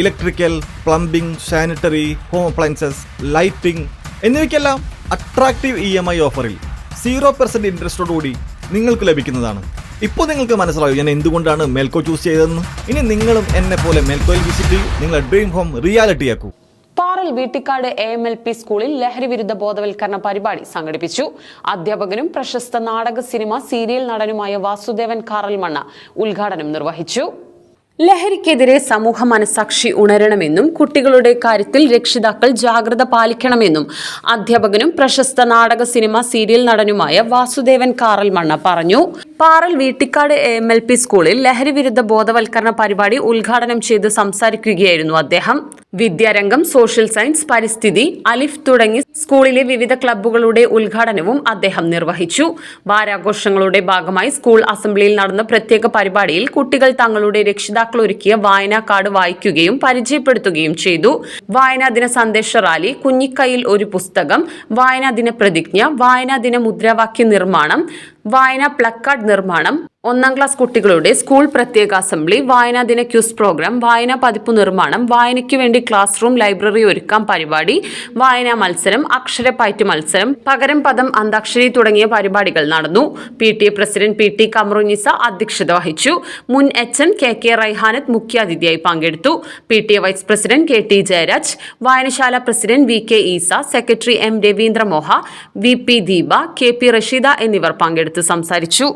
Electrical plumbing sanitary home appliances lighting എന്നിവയ്ക്കെല്ലാം attractive E M I ഓഫറിൽ zero percent ഇൻട്രസ്റ്റോടുകൂടി നിങ്ങൾക്ക് ലഭിക്കുന്നതാണ്. ഇപ്പോൾ നിങ്ങൾക്ക് മനസ്സിലാവും ഞാൻ എന്തുകൊണ്ടാണ് മെൽക്കോ ചൂസ് ചെയ്തതെന്ന്? ഇനി നിങ്ങളും എന്നെ പോലെ മേൽക്കോയിൽ വിസിറ്റ് ചെയ്യും. നിങ്ങളുടെ dream home reality ആക്കൂ. Paral Veettikkad A M L P സ്കൂളിൽ ലഹരി വിരുദ്ധ ബോധവൽക്കരണ പരിപാടി സംഘടിപ്പിച്ചു. അധ്യാപകനും പ്രശസ്ത നാടക സിനിമ സീരിയൽ നടനുമായ വാസുദേവൻ കാറൽമണ്ണ ഉദ്ഘാടനം നിർവഹിച്ചു. ലഹരിക്കെതിരെ സമൂഹ മനസാക്ഷി ഉണരണമെന്നും കുട്ടികളുടെ കാര്യത്തിൽ രക്ഷിതാക്കൾ ജാഗ്രത പാലിക്കണമെന്നും അധ്യാപകനും പ്രശസ്ത നാടക സിനിമ സീരിയൽ നടനുമായ വാസുദേവൻ കാറൽമണ്ണ പറഞ്ഞു. Paral Veettikkad M L P സ്കൂളിൽ ലഹരി വിരുദ്ധ ബോധവൽക്കരണ പരിപാടി ഉദ്ഘാടനം ചെയ്ത് സംസാരിക്കുകയായിരുന്നു അദ്ദേഹം. വിദ്യാരംഗം സോഷ്യൽ സയൻസ് പരിസ്ഥിതി അലിഫ് തുടങ്ങി സ്കൂളിലെ വിവിധ ക്ലബ്ബുകളുടെ ഉദ്ഘാടനവും അദ്ദേഹം നിർവഹിച്ചു. വാരാഘോഷങ്ങളുടെ ഭാഗമായി സ്കൂൾ അസംബ്ലിയിൽ നടന്ന പ്രത്യേക പരിപാടിയിൽ കുട്ടികൾ തങ്ങളുടെ രക്ഷിതാക്കൾ ഒരുക്കിയ വായനാ കാർഡ് വായിക്കുകയും പരിചയപ്പെടുത്തുകയും ചെയ്തു. വായനാ ദിന സന്ദേശ റാലി കുഞ്ഞിക്കൈയിൽ ഒരു പുസ്തകം വായനാ ദിന പ്രതിജ്ഞ വായനാ ദിന മുദ്രാവാക്യ നിർമ്മാണം വായനാ പ്ലക്കാർഡ് നിർമ്മാണം. ഒന്നാം ക്ലാസ് കുട്ടികളുടെ സ്കൂൾ പ്രത്യേക അസംബ്ലി വായനാ ദിന ക്യൂസ് പ്രോഗ്രാം വായനാ പതിപ്പ് നിർമ്മാണം വായനയ്ക്ക് വേണ്ടി ക്ലാസ് റൂം ലൈബ്രറി ഒരുക്കാം പരിപാടി വായനാ മത്സരം അക്ഷരപ്പയറ്റ് മത്സരം പകരം പദം അന്താക്ഷരി തുടങ്ങിയ പരിപാടികൾ നടന്നു. P T A president P T Kamarunisa അധ്യക്ഷത വഹിച്ചു. മുൻ H N K K Raihanath മുഖ്യാതിഥിയായി പങ്കെടുത്തു. P T A vice president K T Jayaraj വായനശാല president V K Eesa secretary M രവീന്ദ്രമോഹ V P Deepa K P Rasheeda എന്നിവർ പങ്കെടുത്ത് സംസാരിച്ചു.